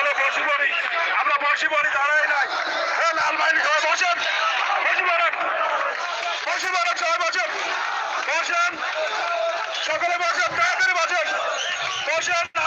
চলো বসি আমরা বসি পড়ি, দাঁড়াই নাই। লাল বাহিনী সবাই বসেন। বসি পড়েন। বসি সবাই বসেন। বসেন। সকলে বসেন, তাড়াতাড়ি বসেন। বসেন।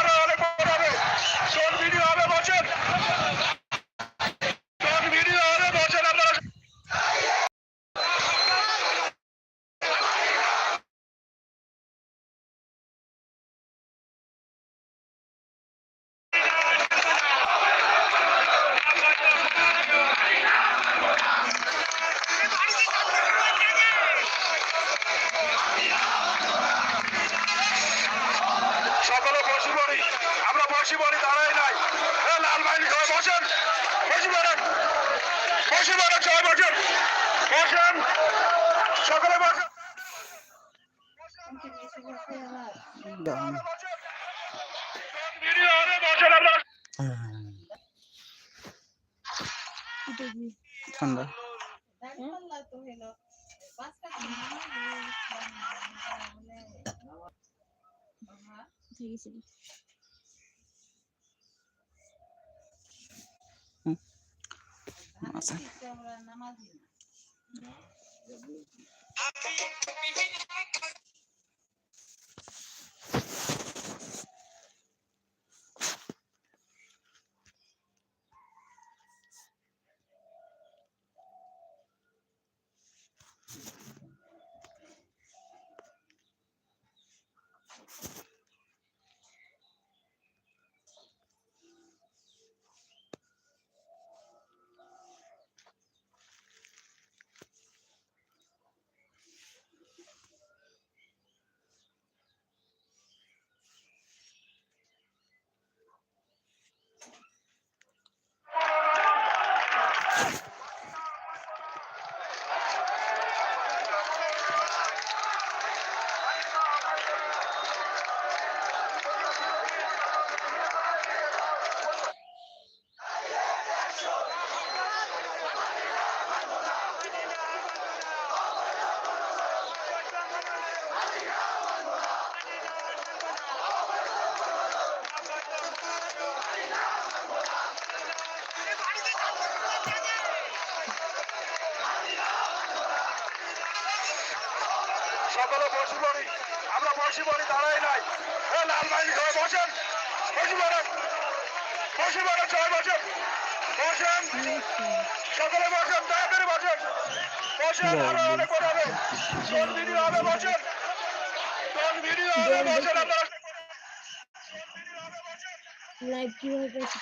বসে আমরা বসে পড়ি দাঁড়াই নাই। লাল বাহিনী সবাই বসেন। বসে পড়েন বসে পড়েন সবাই বসেন। বসেন। সকলে ভিডিও হবে বসেন আপনারা ঠান্ডা সকলে বসে পড়ি। আমরা বসে পড়ি দাঁড়াই নাই। লাল বাহিনী সবাই বসেন। বসে পড়েন বসে পড়েন সবাই বসেন। বসেন। সকলে বসেন তাড়াতাড়ি বসেন। বসেন আরও অনেক হবে। ভিডিও হবে বসেন। ভিডিও হবে বসেন আপনারা লাইভ কীভাবে করছি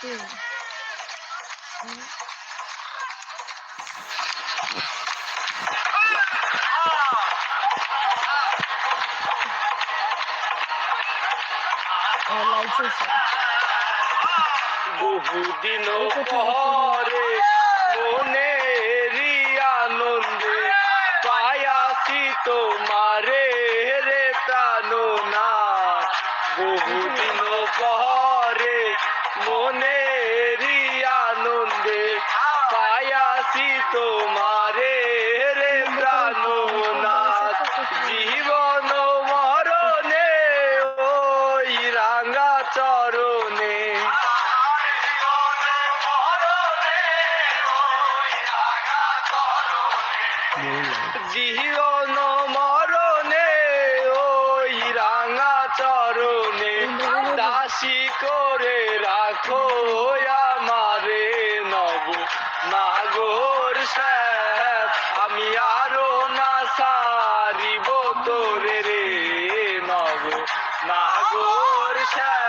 বহুদিন পরে মনেরই আনন্দে পায়াসি তোমারে রে প্রাণনাথ। বহুদিন পরে মনেরই আনন্দে পায়াসি তোমারে জীবন মরণে ওই রাঙা চরণে। দাসী করে রাখো আমারে নব। নাগর স্যার, আমি আরও না সারিব তোরে রে নব। নাগর স্যার।